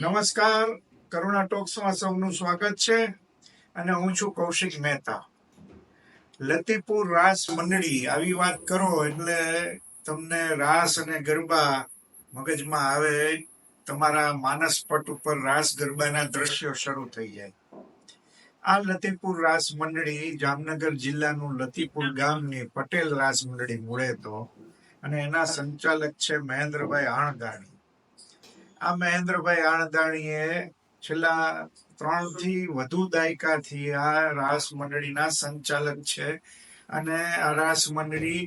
નમસ્કાર. કરુણા ટોક્સમાં સૌનું સ્વાગત છે અને હું છું કૌશિક મહેતા. લતીપુર રાસ મંડળી, આવી વાત કરો એટલે તમને રાસ અને ગરબા મગજમાં આવે, તમારા માનસ પટ ઉપર રાસ ગરબાના દ્રશ્યો શરૂ થઈ જાય. આ લતીપુર રાસ મંડળી જામનગર જિલ્લાનું લતીપુર ગામની પટેલ રાસ મંડળી મૂળે તો અને એના સંચાલક છે મહેન્દ્રભાઈ આણગાણી. આ મહેન્દ્રભાઈ આણદાણીએ છેલ્લા ત્રણથી વધુ દાયકાથી આ રાસ મંડળીના સંચાલક છે અને આ રાસ મંડળી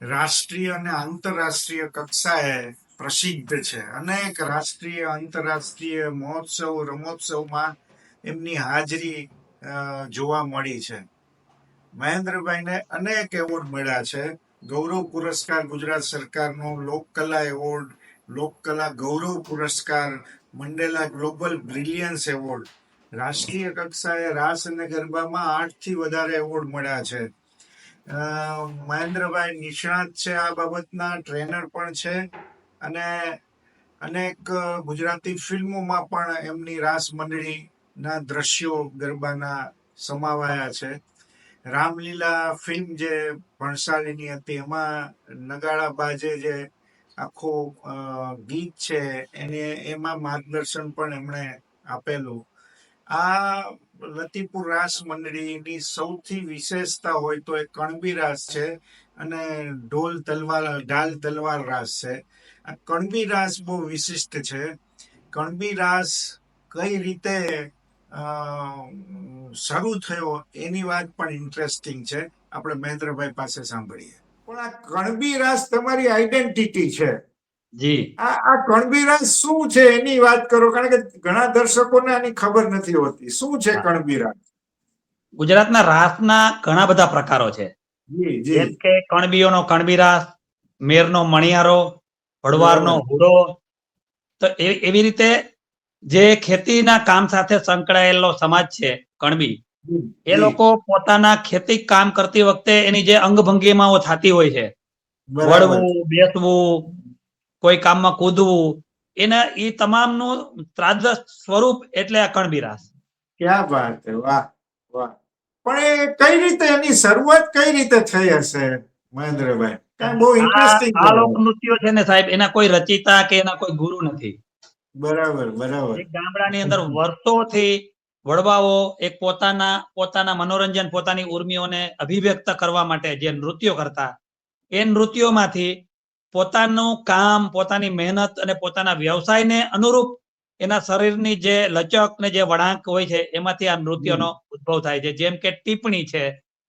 રાષ્ટ્રીય અને આંતરરાષ્ટ્રીય કક્ષાએ પ્રસિદ્ધ છે. અનેક રાષ્ટ્રીય, આંતરરાષ્ટ્રીય મહોત્સવ, રમોત્સવમાં એમની હાજરી જોવા મળી છે. મહેન્દ્રભાઈને અનેક એવોર્ડ મળ્યા છે. ગૌરવ પુરસ્કાર ગુજરાત સરકારનો લોકકલા એવોર્ડ લોકકલા ગૌરવ પુરસ્કાર, મંડેલા ગ્લોબલ બ્રિલિયન્સ એવોર્ડ. રાષ્ટ્રીય કક્ષાએ રાસ અને ગરબામાં આઠથી વધારે એવોર્ડ મળ્યા છે. મહેન્દ્રભાઈ નિષ્ણાત છે આ બાબતના, ટ્રેનર પણ છે અને અનેક ગુજરાતી ફિલ્મોમાં પણ એમની રાસ મંડળીના દ્રશ્યો ગરબાના સમાવાયા છે. રામલીલા ફિલ્મ જે ભણસાલીની હતી, એમાં નગાડા બાજે જે આખો ગીત છે, એને, એમાં માર્ગદર્શન પણ એમણે આપેલું. આ લતીપુર રાસ મંડળીની સૌથી વિશેષતા હોય તો એ કણબી રાસ છે અને ઢોલ તલવાર, ઢાલ તલવાર રાસ છે. આ કણબી રાસ બહુ વિશિષ્ટ છે. કણબી રાસ કઈ રીતે શરૂ થયો એની વાત પણ ઇન્ટરેસ્ટિંગ છે. આપણે મહેન્દ્રભાઈ પાસે સાંભળીએ. પણ આ કણબી રાસ તમારી આઈડેન્ટિટી છે. જી. આ આ કણબી રાસ શું છે એની વાત કરો? કારણ કે ઘણા દર્શકોને આની ખબર નથી હોતી. શું છે કણબી રાસ? ગુજરાતના રાસના ઘણા બધા પ્રકારો છે. જી જેમ જી કે કણબીઓનો કણબી રાસ મેરનો મણિયારો ભડવારનો હુડો. તો એવી રીતે જે ખેતીના કામ સાથે સંકળાયેલો સમાજ છે કણબી એ લોકો પોતાના ખેતી કામ કરતી વખતે એની જે અંગભંગીમાઓ થતી હોય છે. વળવું બેસવું કોઈ કામમાં કૂદવું એના એ તમામનું ત્રાદ સ્વરૂપ એટલે આ કણબી ક્યાં વાત છે વાહ વાહ. પણ એ કઈ રીતે એની શરૂઆત કઈ રીતે થઈ હશે મહેન્દ્રભાઈ? બહુ ઇન્ટરેસ્ટિંગ આ લોકનૃત્યો છે ને સાહેબ એના કોઈ રચિતા કે એના કોઈ ગુરુ નથી. બરાબર બરાબર. ગામડાની અંદર વર્ષોથી વડવાઓ એક પોતાના પોતાના મનોરંજન પોતાની ઉર્મિઓને અભિવ્યક્ત કરવા માટે જે નૃત્યો કરતા એ નૃત્યોમાંથી પોતાનું કામ પોતાની મહેનત અને પોતાના વ્યવસાયને અનુરૂપ એના શરીરની જે લચક ને જે વળાંક હોય છે એમાંથી આ નૃત્યનો ઉદ્ભવ થાય છે. જેમ કે ટીપણી છે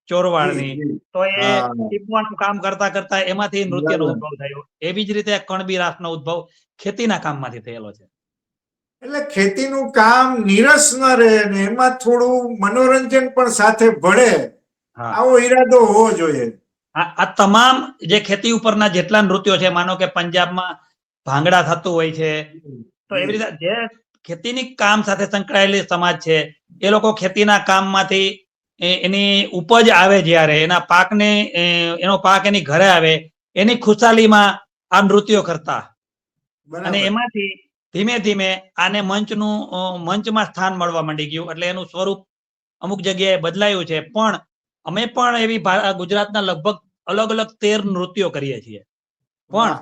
ચોરવાળની. તો એ. ટીપવાનું કામ કરતા કરતા એમાંથી નૃત્યનો ઉદ્ભવ થયો. એવી જ રીતે કણબી રાસનો ઉદ્ભવ ખેતીના કામમાંથી થયેલો છે. એટલે ખેતીનું કામ નીરસ ન રહે ને એમાં થોડું મનોરંજન પણ સાથે ભળે આવો ઈરાદો હોવો જોઈએ. આ તમામ જે ખેતી ઉપરના જેટલા નૃત્યો છે માનો કે પંજાબમાં ભાંગડા થતું હોય છે તો એવી રીતે જે ખેતીની કામ સાથે સંકળાયેલી સમાજ છે એ લોકો ખેતીના કામમાંથી એની ઉપજ આવે જ્યારે એના પાકને એનો પાક એની ઘરે આવે એની ખુશાલીમાં આ નૃત્યો કરતા. અને એમાંથી ધીમે ધીમે આને મંચનું મંચમાં સ્થાન મળવા માંડી ગયું. એટલે એનું સ્વરૂપ અમુક જગ્યાએ બદલાયું છે. પણ અમે પણ એવી ગુજરાતના લગભગ અલગ અલગ તેર નૃત્યો કરીએ છીએ. પણ.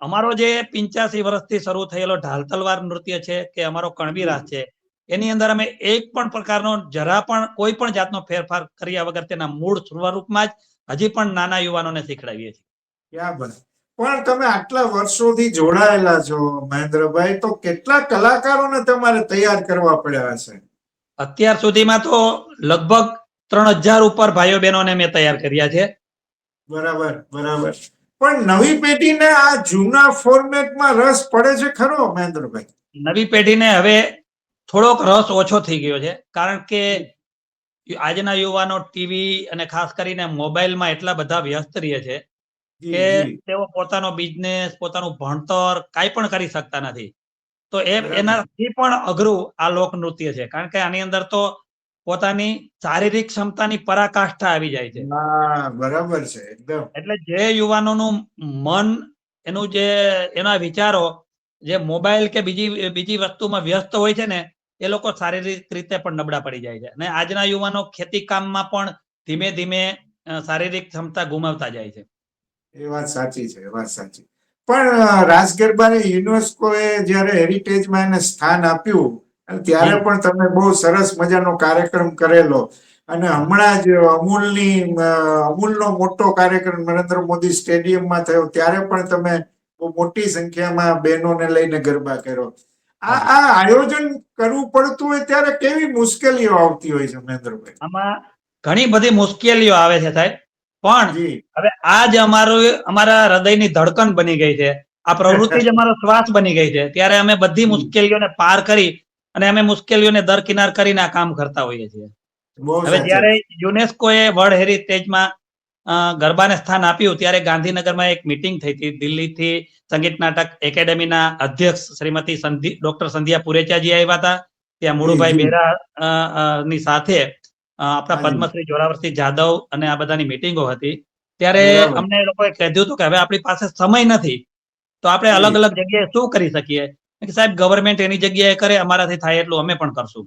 અમારો જે પિંચાસી વર્ષથી શરૂ થયેલો ઢાલ તલવાર નૃત્ય છે કે અમારો કણબી રાસ છે, એની અંદર અમે એક પણ પ્રકારનો જરા પણ કોઈ પણ જાતનો ફેરફાર કર્યા વગર તેના મૂળ સ્વરૂપમાં જ હજી પણ નાના યુવાનોને શીખડાવીએ છીએ. પણ તમે આટલા વર્ષોથી જોડાયેલા છો મહેન્દ્રભાઈ તો કેટલા કલાકારોને તમારે તૈયાર કરવા પડ્યા હશે? અત્યાર સુધીમાં તો લગભગ ત્રણ હજાર ઉપર ભાઈઓ બહેનોને મેં તૈયાર કર્યા છે. બરાબર બરાબર. પણ નવી પેઢીને આ જૂના ફોર્મેટમાં રસ પડે છે ખરો મહેન્દ્રભાઈ? નવી પેઢીને હવે થોડોક રસ ઓછો થઈ ગયો છે કારણ કે આજના યુવાનો ટીવી અને ખાસ કરીને મોબાઈલમાં એટલા બધા વ્યસ્ત રહે છે કે તેઓ પોતાનો બિઝનેસ પોતાનું ભણતર કાંઈ પણ કરી શકતા નથી. તો એ એનાથી પણ અઘરું આ લોક નૃત્ય છે. કારણ કે આની અંદર તો પોતાની શારીરિક ક્ષમતાની પરાકાષ્ઠા આવી જાય છે. બરાબર છે એકદમ. એટલે જે યુવાનોનું મન એનું જે એના વિચારો જે મોબાઈલ કે બીજી બીજી વસ્તુમાં વ્યસ્ત હોય છે ને એ લોકો શારીરિક રીતે પણ નબળા પડી જાય છે. અને આજના યુવાનો ખેતી કામમાં પણ ધીમે ધીમે શારીરિક ક્ષમતા ગુમાવતા જાય છે. એ વાત સાચી છે એ વાત સાચી. પણ રાસ ગરબાને યુનેસ્કોએ જ્યારે હેરિટેજમાં એને સ્થાન આપ્યું ત્યારે પણ તમે બહુ સરસ મજાનો કાર્યક્રમ કરેલો. અને હમણાં જ અમૂલની અમૂલનો મોટો કાર્યક્રમ નરેન્દ્ર મોદી સ્ટેડિયમમાં થયો ત્યારે પણ તમે બહુ મોટી સંખ્યામાં બહેનોને લઈને ગરબા કર્યો. આ આ આયોજન કરવું પડતું હોય ત્યારે કેવી મુશ્કેલીઓ આવતી હોય છે મહેન્દ્રભાઈ? આમાં ઘણી બધી મુશ્કેલીઓ આવે છે સાહેબ. પણ હવે આ જ અમારું અમારા હૃદયની ધડકન બની ગઈ છે. આ પ્રવૃત્તિ જ અમારો શ્વાસ બની ગઈ છે. ત્યારે અમે બધી મુશ્કેલીઓને પાર કરી અને અમે મુશ્કેલીઓને દરકિનાર કરીને આ કામ કરતા હોઈએ છીએ. હવે જ્યારે યુનેસ્કોએ વર્લ્ડ હેરિટેજમાં ગરબાને સ્થાન આપ્યું ત્યારે ગાંધીનગરમાં એક મિટિંગ થઈ હતી. દિલ્હીથી સંગીત નાટક એકેડેમીના અધ્યક્ષ શ્રીમતી સંધિ ડોક્ટર સંધ્યા પુરેચાજી આવ્યા હતા. ત્યાં મુળુભાઈ મેરા બેરા ની સાથે આપણા પદ્મશ્રી જોરાવરસિંહ જાદવ અને આ બધાની મિટિંગો હતી. ત્યારે અમને એ લોકોએ કીધું હતું કે હવે આપણી પાસે સમય નથી. તો આપણે અલગ અલગ જગ્યાએ શું કરી શકીએ? કે સાહેબ ગવર્મેન્ટ એની જગ્યાએ કરે અમારાથી થાય એટલું અમે પણ કરશું.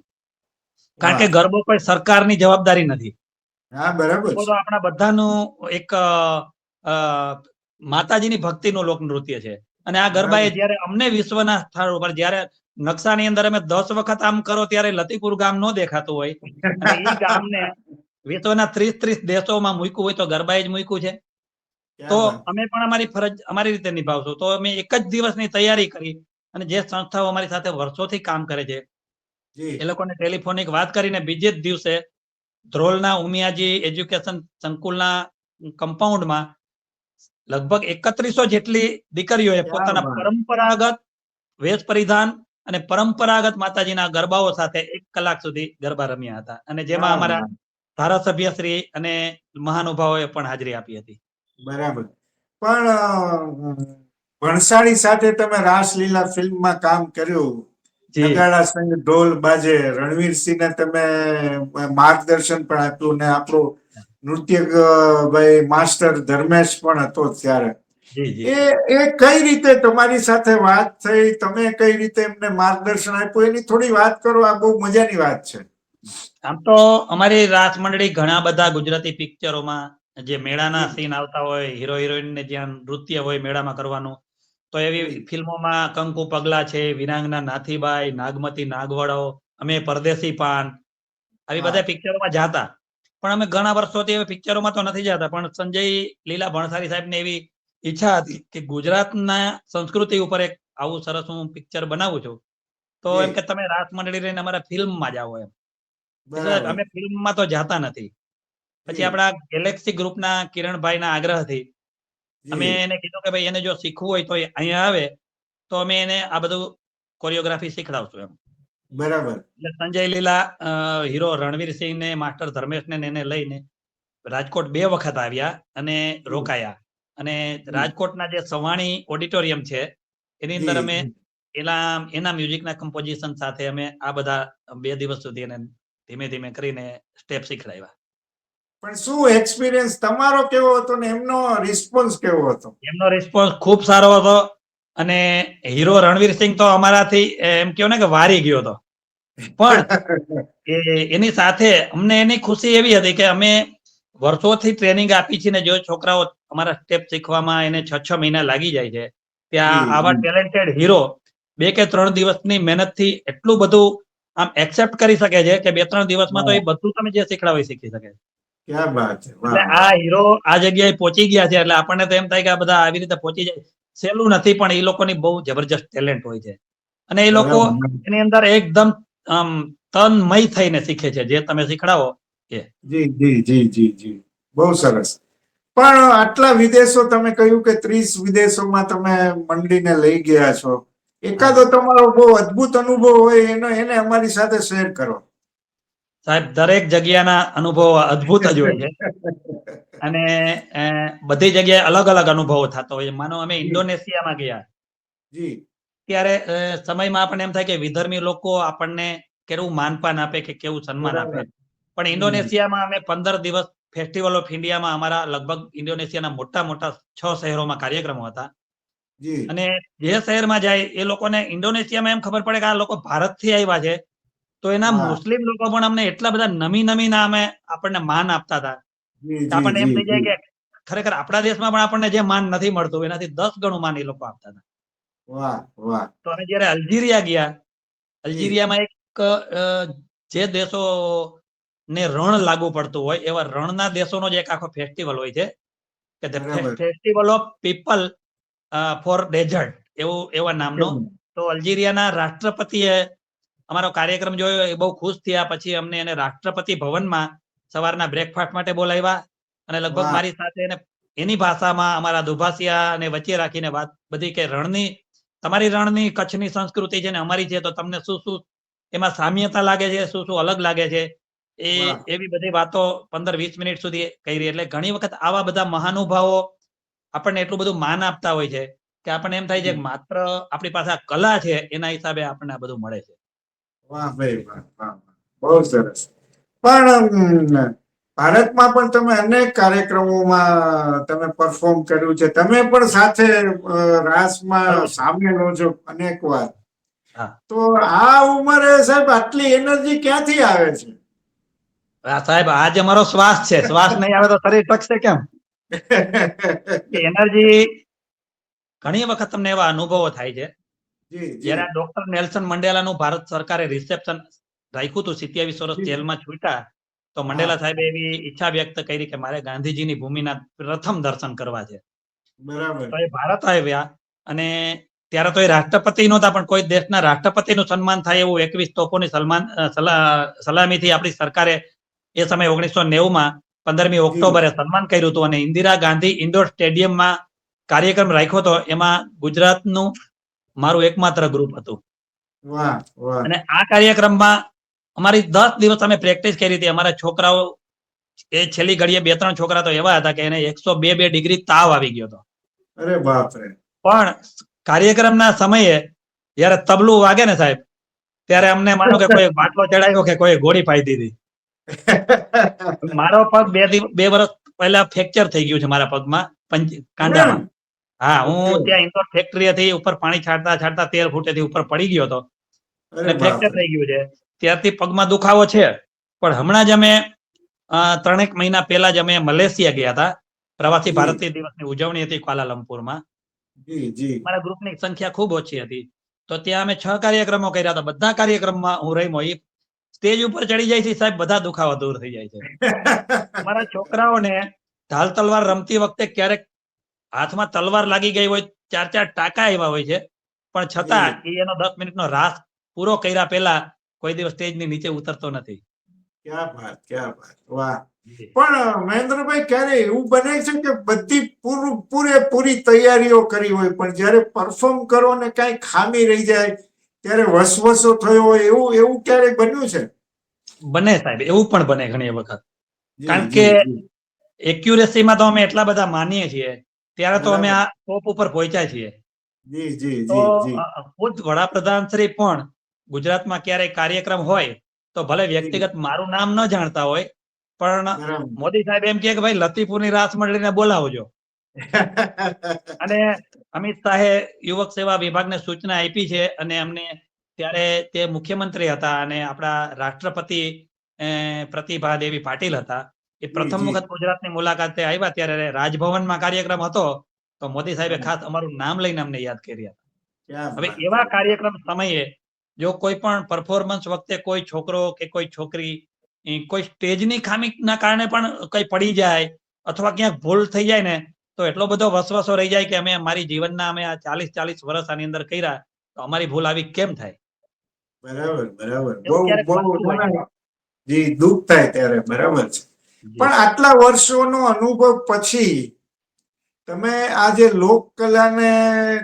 કારણ કે ગરબો કોઈ સરકારની જવાબદારી નથી. હા બરાબર આપણા બધાનું એક માતાજીની ભક્તિનું લોક નૃત્ય છે. અને આ ગરબા એ જયારે અમને વિશ્વના સ્થળ ઉપર જ્યારે નકશાની અંદર અમે દસ વખત આમ કરો ત્યારે લતીપુર ગામ નો દેખાતું હોય. ગામને વિશ્વના ત્રીસ ત્રીસ દેશોમાં મૂક્યું હોય તો ગરબાએ જ મૂક્યું છે. તો અમે પણ અમારી ફરજ અમારી રીતે નિભાવશું. તો અમે એક જ દિવસની તૈયારી કરી અને જે સંસ્થાઓ અમારી સાથે વર્ષોથી કામ કરે છે એ લોકોને ટેલિફોનિક વાત કરીને બીજે જ દિવસે ધ્રોલના ઉમિયાજી એજ્યુકેશન સંકુલના કમ્પાઉન્ડમાં લગભગ એકત્રીસો જેટલી દીકરીઓએ પોતાના પરંપરાગત વેશ પરિધાન અને પરંપરાગત માતાજીના ગરબાઓ સાથે એક કલાક સુધી ગરબા રમ્યા હતા. અને જેમાં અમારા ધારાસભ્ય શ્રી અને મહાનુભાવોએ પણ હાજરી આપી હતી. બરાબર. પણ ભણસાળી સાથે તમે રાસલીલા ફિલ્મમાં કામ કર્યું. નગાડા સંગ ઢોલ બાજે રણવીરસિંહને તમે માર્ગદર્શન પણ આપ્યું ને આપણું નૃત્ય ભાઈ માસ્ટર ધર્મેશ પણ હતો ત્યારે. એ એ કઈ રીતે તમારી સાથે વાત થઈ તમે કઈ રીતે એમને માર્ગદર્શન આપ્યું એની થોડી વાત કરો આ બહુ મજાની વાત છે આમ તો અમારી રાસ મંડળી ઘણા બધા ગુજરાતી પિક્ચરોમાં જે મેળાના સીન આવતા હોય હીરો હિરોઈન ને જ્યાં નૃત્ય હોય મેળામાં કરવાનું તો એવી. ફિલ્મોમાં કંકુ પગલા છે વિરાંગના નાથીબાઈ નાગમતી નાગવડો અમે પરદેશી પાન આવી. બધા પિક્ચરોમાં જાતા પણ અમે ઘણા વર્ષોથી એવા પિક્ચરોમાં તો નથી જતા પણ સંજય લીલા ભણસારી સાહેબ ને એવી ઈચ્છા હતી કે ગુજરાતના સંસ્કૃતિ ઉપર એક આવું સરસ હું પિક્ચર બનાવું છું. તો એમ કે તમે રાસ મંડળી રહીને અમારા ફિલ્મમાં જાઓ એમ. અમે ફિલ્મમાં તો જાતા નથી. પછી આપણા ગેલેક્સી ગ્રુપના કિરણભાઈના આગ્રહથી અમે એને કીધું કે ભાઈ એને જો શીખવું હોય તો અહીંયા આવે તો અમે એને આ બધું કોરિયોગ્રાફી શીખડાવશું એમ. બરાબર. એટલે સંજય લીલા હીરો રણવીર સિંહ ને માસ્ટર ધર્મેશ ને એને લઈને રાજકોટ બે વખત આવ્યા અને રોકાયા. અને રાજકોટના જે સવાણી ઓડિટોરિયમ છે એની અંદર અમે એના એના મ્યુઝિકના કમ્પોઝિશન સાથે અમે આ બધા બે દિવસ સુધી એને ધીમે ધીમે કરીને સ્ટેપ શીખડાવ્યા. પણ શું એક્સપિરિયન્સ તમારો કેવો હતો ને એમનો રિસ્પોન્સ કેવો હતો? એમનો રિસ્પોન્સ ખૂબ સારો હતો અને હીરો રણવીર સિંહ તો અમારાથી એમ કહો ને કે વારી ગયો હતો. પણ એની સાથે અમને એની ખુશી એવી હતી કે અમે વર્ષોથી ટ્રેનિંગ આપી છે ને જો છોકરાઓ અમારા સ્ટેપ શીખવામાં એને છ છ મહિના લાગી જાય છે. ત્યાં આવા ટેલેન્ટેડ હીરો બે કે ત્રણ દિવસની મહેનતથી એટલું બધું આમ એક્સેપ્ટ કરી શકે છે કે બે ત્રણ દિવસમાં તો એ બધું તમે જે શીખડાવી શીખી શકે. એટલે આ હીરો આ જગ્યાએ પહોંચી ગયા છે એટલે આપણને તો એમ થાય કે આ બધા આવી રીતે પહોંચી જાય. સહેલું નથી પણ એ લોકોની બહુ જબરજસ્ત ટેલેન્ટ હોય છે. અને એ લોકો એની અંદર એકદમ તન્મય થઈને શીખે છે. જે તમે શીખડાવો જી જી જી જી જી. બહુ સરસ. પણ આટલા વિદેશો તમે કહ્યું કે ત્રીસ વિદેશોમાં તમે મંડીને લઈ ગયા છો. એકાદો તમારો બહુ અદ્ભુત અનુભવ હોય એનો એને અમારી સાથે શેર કરો. સાહેબ દરેક જગ્યાના અનુભવ અદ્ભુત જ હોય છે. અને બધી જગ્યાએ અલગ અલગ અનુભવો થતો હોય માનો અમે ઇન્ડોનેશિયામાં ગયા. જી. ત્યારે સમયમાં આપણને એમ થાય કે વિધર્મી લોકો આપણને કેવું માનપાન આપે કે કેવું સન્માન આપે. પણ ઇન્ડોનેશિયામાં અમે પંદર દિવસ ફેસ્ટિવલ ઓફ ઇન્ડિયામાં અમારા લગભગ ઇન્ડોનેશિયાના મોટા મોટા છ શહેરોમાં કાર્યક્રમો હતા. અને જે શહેરમાં જાય એ લોકોને ઇન્ડોનેશિયામાં એમ ખબર પડે કે આ લોકો ભારતથી આવ્યા છે. તો એના મુસ્લિમ લોકો પણ અમને એટલા બધા નમી નમી નામે આપણને માન આપતા હતા. આપણને એમ થઈ જાય કે ખરેખર આપણા દેશમાં પણ આપણને જે માન નથી મળતું એનાથી દસ ગણું માન એ લોકો આપતા હતા. વાહ વાહ. તો અમે જયારે અલ્જીરિયા ગયા અલ્જીરિયામાં એક જે દેશો ને રણ લાગુ પડતું હોય એવા રણના દેશોનો જ એક આખો ફેસ્ટિવલ હોય છે કે festival of people for desert એવું એવા નામનો. તો અલ્જીરિયાના રાષ્ટ્રપતિએ અમારો કાર્યક્રમ જોયો એ બહુ ખુશ થયા પછી અમને એને રાષ્ટ્રપતિ ભવનમાં સવારના બ્રેકફાસ્ટ માટે બોલાવ્યા અને લગભગ મારી સાથે એને એની ભાષામાં અમારા દુભાષિયા અને વચ્ચે રાખીને વાત બધી કે રણની તમારી રણની કચ્છની સંસ્કૃતિ છે ને અમારી છે તો તમને શું શું એમાં સામ્યતા લાગે છે શું શું અલગ લાગે છે? એ એવી બધી વાતો પંદર વીસ મિનિટ સુધી કરી એટલે ઘણી વખત આવા બધા મહાનુભાવો આપણને એટલું બધું માન આપતા હોય છે કે આપણને એમ થાય છે કે માત્ર આપણી પાસે આ કલા છે એના હિસાબે આપણને આ બધું મળે છે. વાહ ભાઈ વાહ વાહ વાહ. બહુ સરસ. પણ ભારતમાં પણ તમે અનેક કાર્યક્રમોમાં તમે પરફોર્મ કર્યું છે. તમે પણ સાથે રાસમાં સામેલ હો છો અનેક વાર. તો આ ઉંમરે સાહેબ આટલી એનર્જી ક્યાંથી આવે છે? સાહેબ આજે અમારો શ્વાસ છે. શ્વાસ નહીં આવે તો શરીર ટકશે કેમ? એનર્જી ઘણી વખત તમને એવા અનુભવો થાય છે. જયારે ડોક્ટર નેલ્સન મંડેલાનું ભારત સરકારે રિસેપ્શન રાખ્યું હતું સિત્યાવીસ વર્ષ જેલમાં છૂટા તો મંડેલા સાહેબે એવી ઈચ્છા વ્યક્ત કરી કે મારે ગાંધીજીની ભૂમિના પ્રથમ દર્શન કરવા છે. બરાબર. તો એ ભારત આવ્યા અને ત્યારે તો એ રાષ્ટ્રપતિ નહોતા પણ કોઈ દેશના રાષ્ટ્રપતિનું સન્માન થાય એવું એકવીસ તોપોની સલમાન સલામીથી આપણી સરકારે એ સમયે ઓગણીસો નેવુંમાં પંદરમી ઓક્ટોબરે સન્માન કર્યું હતું અને ઇન્દિરા ગાંધી ઇન્ડોર સ્ટેડિયમમાં કાર્યક્રમ રાખ્યો હતો. એમાં ગુજરાતનું મારું એકમાત્ર ગ્રુપ હતું. અને આ કાર્યક્રમમાં અમારી દસ દિવસ અમે પ્રેક્ટિસ કરી હતી. અમારા છોકરાઓ એ છેલ્લી ઘડીએ બે ત્રણ છોકરા તો એવા હતા કે એને એકસો બે બે ડિગ્રી તાવ આવી ગયો હતો. અરે બાપ રે પણ કાર્યક્રમના સમયે જયારે તબલું વાગે ને સાહેબ ત્યારે અમને માનો કે કોઈ બાટલો ચડાવ્યો કે કોઈ ગોળી પાઈ દીધી. મારો પગ બે બે વર્ષ પહેલા ફ્રેક્ચર થઈ ગયું છે મારા પગમાં કાંડામાં હા હું ત્યાં ઇન્દોર ફેક્ટરી હતી ઉપર પાણી છાંટતા છાંટતા તેર ફૂટેથી ઉપર પડી ગયો હતો. અને ફ્રેક્ચર થઈ ગયું છે. ત્યારથી પગમાં દુખાવો છે. પણ હમણાં જ અમે ત્રણેક મહિના પહેલા જ અમે મલેશિયા ગયા હતા. પ્રવાસી ભારતીય દિવસની ઉજવણી હતી ક્વાલાલંપુરમાં. મારા ગ્રુપની સંખ્યા ખૂબ ઓછી હતી. તો ત્યાં અમે છ કાર્યક્રમો કર્યા હતા. બધા કાર્યક્રમમાં હું રહીમો એ સ્ટેજ ઉપર ચડી જાય છે સાહેબ બધા દુખાવા દૂર થઈ જાય છે. અમારા છોકરાઓને ઢાલ તલવાર રમતી વખતે ક્યારેક હાથમાં તલવાર લાગી ગઈ હોય ચાર ચાર ટાંકા એવા હોય છે. પણ છતાં એ એનો દસ મિનિટનો રાસ પૂરો કર્યા પહેલા કોઈ દિવસ સ્ટેજની નીચે ઉતરતો નથી. ક્યાં વાત ક્યાં વાત. વાહ. પણ મહેન્દ્રભાઈ ક્યારે એવું બને છે કે બધી પૂરું પૂરેપૂરી તૈયારીઓ કરી હોય પણ જ્યારે પરફોર્મ કરો ને કઈ ખામી રહી જાય ત્યારે વસવસો થયો હોય એવું એવું ક્યારેક બન્યું છે? બને સાહેબ એવું પણ બને ઘણી વખત. કારણ કે- એક્યુરેસીમાં તો અમે એટલા બધા માનીએ છીએ ત્યારે તો અમે આ ટોપ ઉપર પહોંચ્યા છીએ. જી જી જી જી. ખુદ વડાપ્રધાન શ્રી પણ ગુજરાતમાં ક્યારેય કાર્યક્રમ હોય તો ભલે વ્યક્તિગત મારું નામ ન જાણતા હોય પણ મોદી સાહેબ એમ કે ભાઈ લતીફુરની રાસ મંડળીને બોલાવજો. અને અમિત શાહે યુવક સેવા વિભાગને સૂચના આપી છે અને અમને ત્યારે તે મુખ્યમંત્રી હતા અને આપણા રાષ્ટ્રપતિ પ્રતિભા દેવી પાટીલ હતા. એ પ્રથમ વખત ગુજરાતની મુલાકાતે આવ્યા ત્યારે રાજભવનમાં કાર્યક્રમ હતો. તો મોદી સાહેબે ખાસ અમારું નામ લઈને અમને યાદ કર્યા હતા. હવે એવા કાર્યક્રમ સમયે જો કોઈ પણ પરફોર્મન્સ વખતે કોઈ છોકરો કે કોઈ છોકરી કોઈ સ્ટેજની ખામીના કારણે પણ કઈ પડી જાય અથવા ક્યાંક ભૂલ થઈ જાય ને તો એટલો બધો વસવસો રહી જાય કે અમે મારી જીવનના અમે આ ચાલીસ ચાલીસ વર્ષ આની અંદર કર્યા તો અમારી ભૂલ આવી કેમ થાય? બરાબર બરાબર. બહુ ક્યારેક બહુ બનતું હોય. ના, જી દુઃખ થાય ત્યારે બરાબર છે. પણ આટલા વર્ષોનો અનુભવ પછી તમે આ જે લોક કલાને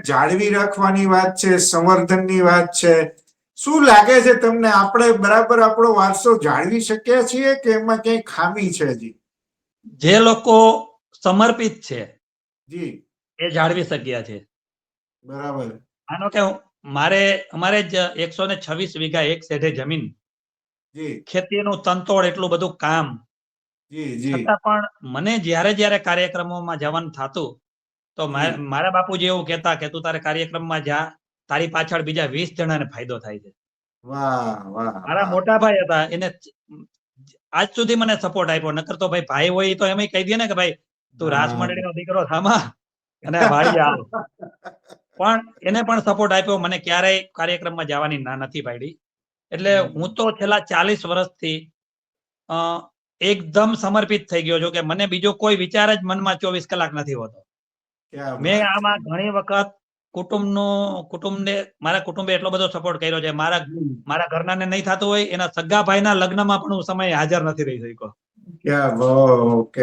જાળવી રાખવાની વાત છે સંવર્ધનની વાત છે શું લાગે છે તમને? આપણે બરાબર આપણો વારસો જાળવી શક્યા છીએ કે એમાં ક્યાંય ખામી છે હજી? જે લોકો સમર્પિત છે જી. એ જાળવી શક્યા છે. બરાબર. માનો કે મારે અમારે જ એકસો ને છવ્વીસ વીઘા એક સેઢે જમીન ખેતીનું તંતોડ એટલું બધું કામ. છતાં પણ મને જ્યારે જ્યારે કાર્યક્રમોમાં જવાનું થતું તો મારા બાપુજી એવું કહેતા કે તું તારે કાર્યક્રમમાં જા તારી પાછળ બીજા વીસ જણાને ફાયદો થાય છે. વાહ વાહ મારા મોટા ભાઈ હતા એને આજ સુધી મને સપોર્ટ આપ્યો. નકર તો ભાઈ ભાઈ હોય તો એમ કહી દે ને કે ભાઈ તું રાસ નો દીકરો થામા અને ભાઈ આવ પણ એને પણ સપોર્ટ આપ્યો. મને ક્યારેય કાર્યક્રમમાં જવાની ના નથી પાડી. એટલે હું તો છેલ્લા ચાલીસ વર્ષથી અ, એકદમ સમર્પિત થઈ ગયો છું કે મને બીજો કોઈ વિચાર જ મનમાં ચોવીસ કલાક નથી હોતો. મેં આમાં ઘણી વખત કુટુંબનો કુટુંબને મારા કુટુંબે એટલો બધો સપોર્ટ કર્યો છે. મારા. મારા ઘરનાને નહીં થતું હોય એના સગા ભાઈના લગ્નમાં પણ હું સમય હાજર નથી રહી શક્યો.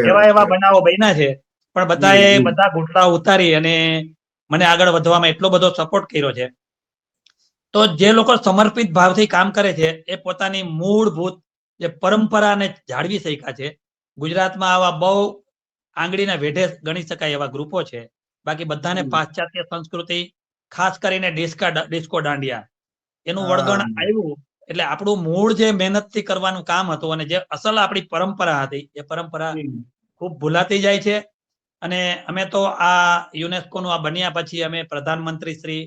એવા એવા બનાવો બન્યા છે. પણ બધાએ. બધા ઘૂંટડા ઉતારી અને મને આગળ વધવામાં એટલો બધો સપોર્ટ કર્યો છે. તો જે લોકો સમર્પિત ભાવથી કામ કરે છે એ પોતાની મૂળભૂત જે પરંપરાને જાળવી શક્યા છે. ગુજરાતમાં આવા બહુ આંગળીના વેઢે ગણી શકાય એવા ગ્રુપો છે. બાકી બધાને. પાશ્ચાત્ય સંસ્કૃતિ ખાસ કરીને ડિસ્કા ડિસ્કો દાંડિયા. એનું. વળગણ આવ્યું એટલે આપણું મૂળ જે મહેનતથી કરવાનું કામ હતું અને જે અસલ આપણી પરંપરા હતી એ પરંપરા ખૂબ ભૂલાતી જાય છે. અને અમે તો આ યુનેસ્કોનું આ બન્યા પછી અમે પ્રધાનમંત્રી શ્રી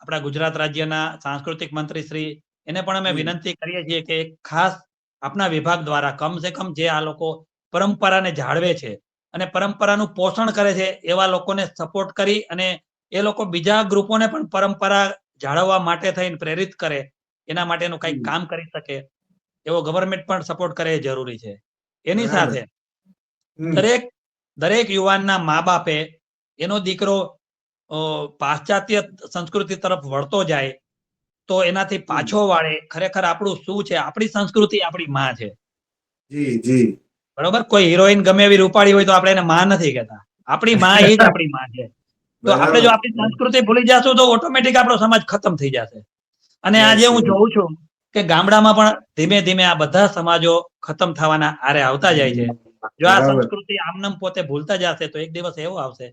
આપણા ગુજરાત રાજ્યના સાંસ્કૃતિક મંત્રી શ્રી એને પણ અમે વિનંતી કરીએ છીએ કે ખાસ આપના વિભાગ દ્વારા કમસે કમ જે આ લોકો પરંપરાને જાળવે છે અને પરંપરાનું પોષણ કરે છે એવા લોકોને સપોર્ટ કરી અને એ લોકો બીજા ગ્રુપોને પણ પરંપરા જાળવવા માટે થઈને પ્રેરિત કરે એના માટેનું કંઈક કામ કરી શકે એવો ગવર્મેન્ટ પણ સપોર્ટ કરે જરૂરી છે. એની સાથે. દરેક દરેક યુવાનના મા બાપે એનો દીકરો પાશ્ચાત્ય સંસ્કૃતિ તરફ વળતો જાય તો એનાથી પાછો વાળે ખરેખર આપણું શું છે? આપણી સંસ્કૃતિ આપણી માં છે. જી જી. બરોબર? કોઈ હિરોઈન ગમે એવી રૂપાળી હોય તો આપણે એને માં નથી કહેતા. આપણી માં એ જ આપણી માં છે. તો આપણે જો આપણી સંસ્કૃતિ ભૂલી જશું તો ઓટોમેટિક આપણો સમાજ ખતમ થઈ જશે. અને આજે હું જોઉં છું કે ગામડામાં પણ ધીમે ધીમે આ બધા સમાજો ખતમ થવાના આરે આવતા જાય છે. જો આ સંસ્કૃતિ આમનામ પોતે ભૂલતા જશે તો એક દિવસ એવો આવશે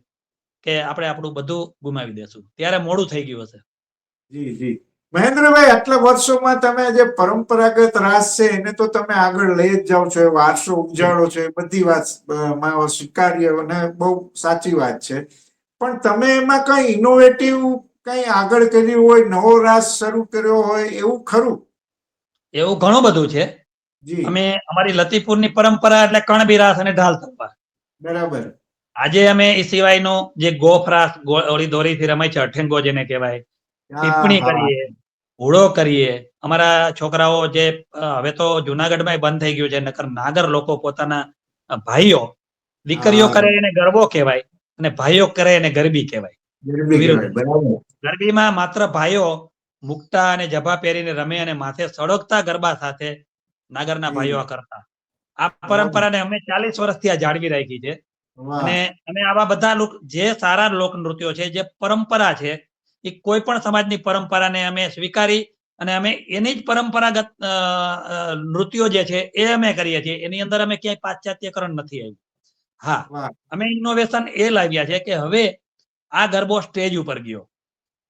કે આપણે આપણું બધું ગુમાવી દેશું. ત્યારે મોડું થઈ ગયું હશે. જી જી. મહેન્દ્રભાઈ આટલા વર્ષોમાં તમે જે પરંપરાગત રાસ છે એને તો તમે આગળ લઈ જ જાઓ છો વારસો ઉજાળો છે એ બધી વાતમાં સ્વીકાર્ય અને બહુ સાચી વાત છે. પણ તમે એમાં કઈ ઇનોવેટિવ કઈ આગળ કર્યું હોય નવો રાસ શરૂ કર્યો હોય એવું ખરું? એવું ઘણું બધું છે. અમે અમારી લતીપુરની પરંપરા એટલે કણબી રાસ અને ઢાલ તલવાર. બરાબર. આજે અમે એ સિવાયનો જે ગોફ રાસ ઓળી દોરીથી રમાય છે અઠેંગો જેને કહેવાય ટિપ્પણી. કરીએ હુડો કરીએ. અમારા છોકરાઓ જે હવે તો જુનાગઢમાં બંધ થઈ ગયું છે નકર નાગર લોકો પોતાના ભાઈઓ દીકરીઓ કરે એને ગરબો કહેવાય અને ભાઈઓ કરે એને ગરબી કહેવાય. ગરબીમાં માત્ર ભાઈઓ મુક્તા અને જભા પહેરીને રમે અને માથે સળગતા ગરબા સાથે નાગરના ભાઈઓ આ કરતા. આ પરંપરાને અમે ચાલીસ વર્ષથી આ જાળવી રાખી છે. અને અમે આવા બધા લોક જે સારા લોક નૃત્યો છે જે પરંપરા છે એ કોઈ પણ સમાજની પરંપરાને અમે સ્વીકારી અને અમે એની જ પરંપરાગત નૃત્યો જે છે એ અમે કરીએ છીએ. એની અંદર અમે ક્યાંય પાશ્ચાત્યકરણ નથી આવ્યું. હા. અમે ઇનોવેશન એ લાવ્યા છે કે હવે આ ગરબો સ્ટેજ ઉપર ગયો.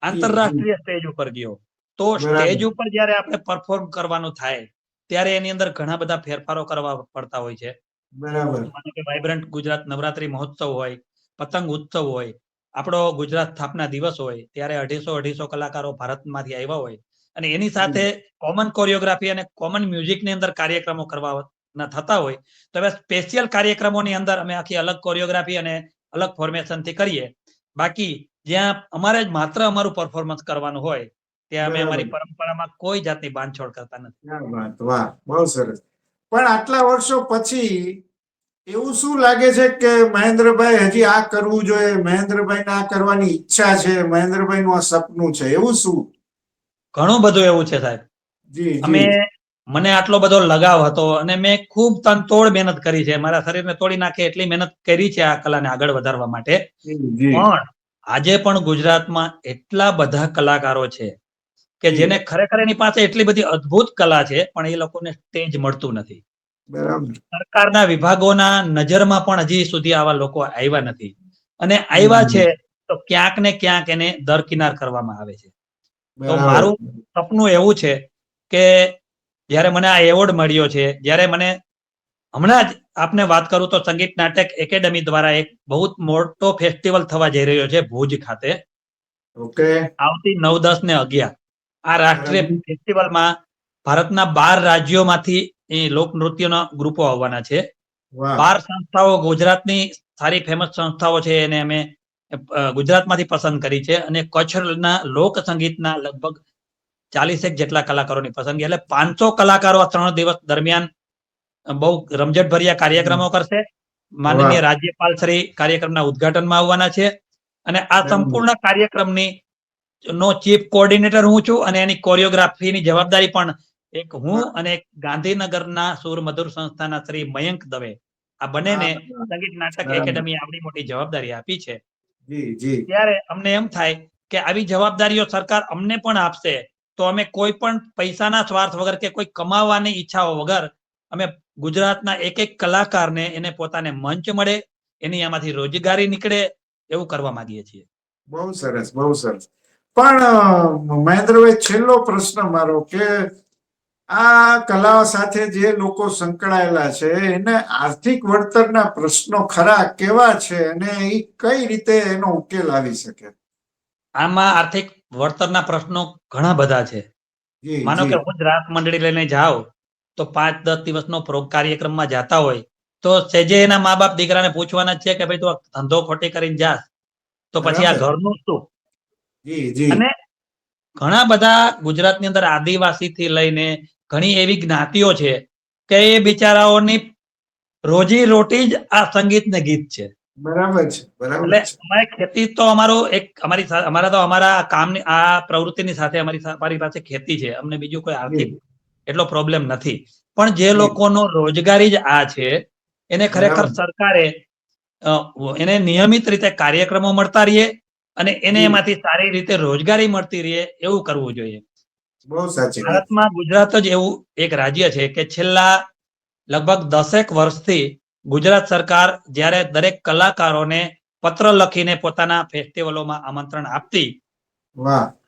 આંતરરાષ્ટ્રીય સ્ટેજ ઉપર ગયો. તો સ્ટેજ ઉપર જયારે આપણે પરફોર્મ કરવાનું થાય ત્યારે એની અંદર ઘણા બધા ફેરફારો કરવા પડતા હોય છે. બરાબર. વાઇબ્રન્ટ ગુજરાત નવરાત્રી મહોત્સવ હોય પતંગ ઉત્સવ હોય આપણો ગુજરાત સ્થાપના દિવસ હોય ત્યારે અઢીસો અઢીસો કલાકારો ભારતમાંથી આવ્યા હોય અને એની સાથે કોમન કોરિયોગ્રાફી અને કોમન મ્યુઝિકની અંદર કાર્યક્રમો કરવાના થતા હોય. તો હવે સ્પેશિયલ કાર્યક્રમોની અંદર અમે આખી અલગ કોરિયોગ્રાફી અને અલગ ફોર્મેશનથી કરીએ. બાકી જ્યાં અમારે જ માત્ર અમારું પરફોર્મન્સ કરવાનું હોય ત્યાં અમે અમારી પરંપરામાં કોઈ જાતની બાંધછોડ કરતા નથી. વાહ બહુ સરસ. પણ આટલા વર્ષો પછી એવું શું લાગે છે કે મહેન્દ્રભાઈ હજી આ કરવું જોઈએ મહેન્દ્રભાઈ આ કરવાની ઈચ્છા છે મહેન્દ્રભાઈ નું આ સપનું છે? એવું શું? ઘણું બધું એવું છે સાહેબ. જી. અમે મને આટલો બધો લગાવ હતો અને મેં ખૂબ તનતોડ મહેનત કરી છે. મારા શરીરને તોડી નાખે એટલી મહેનત કરી છે આ કલાને આગળ વધારવા માટે. પણ આજે પણ ગુજરાતમાં એટલા બધા કલાકારો છે કે જેને ખરેખર એની પાસે એટલી બધી અદ્ભુત કલા છે પણ એ લોકોને સ્ટેજ મળતું નથી. સરકારના વિભાગોના નજરમાં પણ હજી સુધી આવા લોકો આવ્યા નથી. અને આવ્યા છે તો ક્યાંક ને ક્યાંક એને દરકિનાર કરવામાં આવે છે. તો મારું સપનું એવું છે કે જ્યારે મને આ એવોર્ડ મળ્યો છે જ્યારે મને હમણાં જ આપને વાત કરું તો સંગીત નાટક એકેડમી દ્વારા એક બહુ મોટો ફેસ્ટિવલ થવા જઈ રહ્યો છે ભુજ ખાતે. ઓકે. આવતી નવ દસ ને અગિયાર. આ રાષ્ટ્રીય ફેસ્ટિવલમાં ભારતના બાર રાજ્યોમાંથી એ લોકનૃત્યના ગ્રુપો આવવાના છે. બાર સંસ્થાઓ ગુજરાતની સારી ફેમસ સંસ્થાઓ છે એને અમે ગુજરાતમાંથી પસંદ કરી છે અને કચ્છના લોક સંગીતના લગભગ ચાલીસેક જેટલા કલાકારોની પસંદગી. એટલે પાંચસો કલાકારો આ ત્રણ દિવસ દરમિયાન બહુ રમઝટભર્યા કાર્યક્રમો કરશે. માનનીય રાજ્યપાલ શ્રી કાર્યક્રમના ઉદઘાટનમાં આવવાના છે. અને આ સંપૂર્ણ કાર્યક્રમની નો ચીફ કોઓર્ડિનેટર હું છું અને એની કોરિયોગ્રાફીની જવાબદારી પણ એક હું અને એક ગાંધીનગરના સુર મધુર સંસ્થાના શ્રી મયંક દવે. આ બંનેને સંગીત નાટક. એકેડમી આવડી મોટી જવાબદારી આપી છે. ત્યારે અમને એમ થાય કે આવી જવાબદારીઓ સરકાર અમને પણ આપશે. તો અમે કોઈ પણ પૈસાના સ્વાર્થ વગર કે કોઈ કમાવાની ઈચ્છાઓ વગર અમે ગુજરાતના એક એક કલાકારને એને પોતાને મંચ મળે, એની આમાંથી રોજગારી નીકળે એવું કરવા માંગીએ છીએ. બહુ સરસ બહુ સરસ. પણ મહેન્દ્રભાઈ, છેલ્લો પ્રશ્ન મારો કે આ કલા સાથે જે લોકો સંકળાયેલા છે, એને આર્થિક વળતરના પ્રશ્નો ખરા કેવા છે અને એ કઈ રીતે એનો ઉકેલ આવી શકે? આમાં આર્થિક વળતરના પ્રશ્નો ઘણા બધા છે. માનો કે હું જ રાસ મંડળી લઈને જાઉં તો પાંચ દસ દિવસનો કાર્યક્રમમાં જાતા હોય તો સેજે એના મા બાપ દીકરાને પૂછવાના છે કે ભાઈ તું ધંધો ખોટી કરીને જાસ તો પછી આ. ઘરનું શું? અને ઘણા બધા ગુજરાતની અંદર આદિવાસી થી લઈને ઘણી એવી જ્ઞાતિઓ છે કે એ બિચારાઓની રોજી રોટી જ આ સંગીત ને ગીત છે. બરાબર છે. બરાબર એટલે ખેતી તો અમારો એક અમારી અમારા તો અમારા કામની આ પ્રવૃત્તિની સાથે અમારી અમારી પાસે ખેતી છે. અમને બીજું કોઈ આર્થિક એટલો પ્રોબ્લેમ નથી. પણ જે લોકોનો રોજગારી જ આ છે એને ખરેખર સરકારે એને નિયમિત રીતે કાર્યક્રમો મળતા રહીએ અને એને એમાંથી સારી રીતે રોજગારી મળતી રહે એવું કરવું જોઈએ. બહુ સાચી ભારતમાં ગુજરાત જ એવું એક રાજ્ય છે કે છેલ્લા લગભગ દસેક વર્ષથી ગુજરાત સરકાર જ્યારે દરેક કલાકારોને પત્ર લખીને પોતાના ફેસ્ટિવલોમાં આમંત્રણ આપતી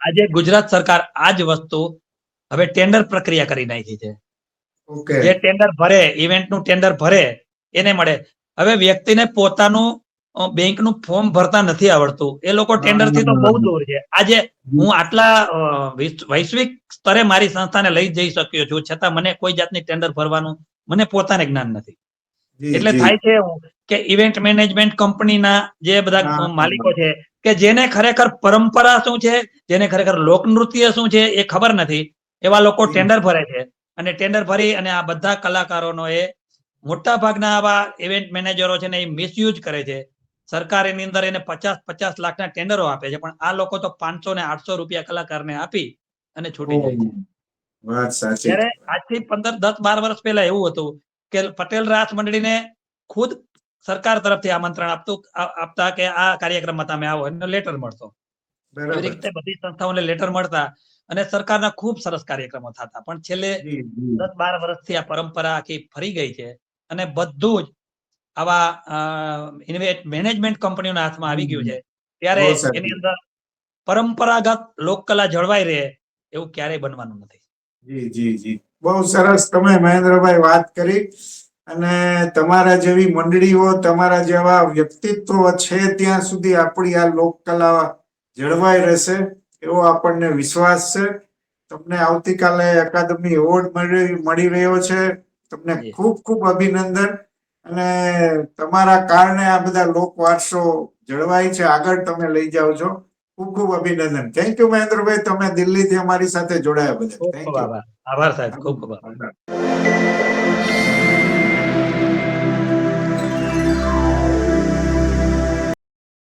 આજે ગુજરાત સરકાર આ જ વસ્તુ હવે ટેન્ડર પ્રક્રિયા કરી નાખી છે. જે ટેન્ડર ભરે ઇવેન્ટનું ટેન્ડર ભરે એને મળે. હવે વ્યક્તિને પોતાનું બેંક બેંકનું ફોર્મ ભરતા નથી આવડતું. એ લોકો ટેન્ડરથી તો બહુ દૂર છે. આજે હું આટલા વૈશ્વિક સ્તરે મારી સંસ્થાને લઈ જઈ શક્યો છું. છતાં મને કોઈ જાતની ટેન્ડર ભરવાનું મને પોતાને જ્ઞાન નથી. એટલે થાય છે એવું કે ઇવેન્ટ મેનેજમેન્ટ કંપનીના જે બધા માલિકો છે કે જેને ખરેખર પરંપરા શું છે જેને ખરેખર લોકનૃત્ય શું છે એ ખબર નથી એવા લોકો ટેન્ડર ભરે છે. અને ટેન્ડર ભરી અને આ બધા કલાકારોનો એ મોટા ભાગના આવા ઇવેન્ટ મેનેજરો છે ને એ મિસયુઝ કરે છે. સરકાર એની અંદર એને પચાસ પચાસ લાખના ટેન્ડરો આપે છે પણ આ લોકો તો પાંચસો ને આઠસો રૂપિયા કલાકારને આપી અને છૂટી જાય છે. આજથી પંદર દસ બાર વર્ષ પહેલા એવું હતું કે પટેલ રાસ મંડળીને ખુદ સરકાર તરફથી આમંત્રણ આપતું આપતા કે આ કાર્યક્રમમાં તમે આવો એનો લેટર મળતો. એવી રીતે બધી સંસ્થાઓને લેટર મળતા અને સરકારના ખૂબ સરસ કાર્યક્રમો થતા. પણ છેલ્લે. દસ બાર વર્ષથી આ પરંપરા આખી ફરી ગઈ છે અને બધું જ આવા મેનેજમેન્ટ કંપનીઓના હાથમાં આવી ગયું છે. ત્યારે એની અંદર પરંપરાગત લોકકલા જળવાઈ રહે એવું ક્યારેય બનવાનું નથી. જી જી જી. બહુ સરસ તમે મહેન્દ્રભાઈ વાત કરી. અને તમારા જેવી મંડળીઓ તમારા જેવા વ્યક્તિત્વ છે ત્યાં સુધી આપણી આ લોકકલા જળવાઈ રહેશે એવો આપણને વિશ્વાસ છે. તમને આવતીકાલે અકાદમી એવોર્ડ મળી રહ્યો છે. તમને. ખૂબ ખૂબ અભિનંદન. અને તમારા કારણે આ બધા લોક વારસો જળવાય છે. આગળ તમે લઈ જાઓ છો. ખૂબ ખૂબ અભિનંદન. Thank you Mahendrabhai. તમે દિલ્હીથી અમારી સાથે જોડાયા બધા થેન્ક યુ આભાર સાહેબ ખૂબ ખૂબ આભાર.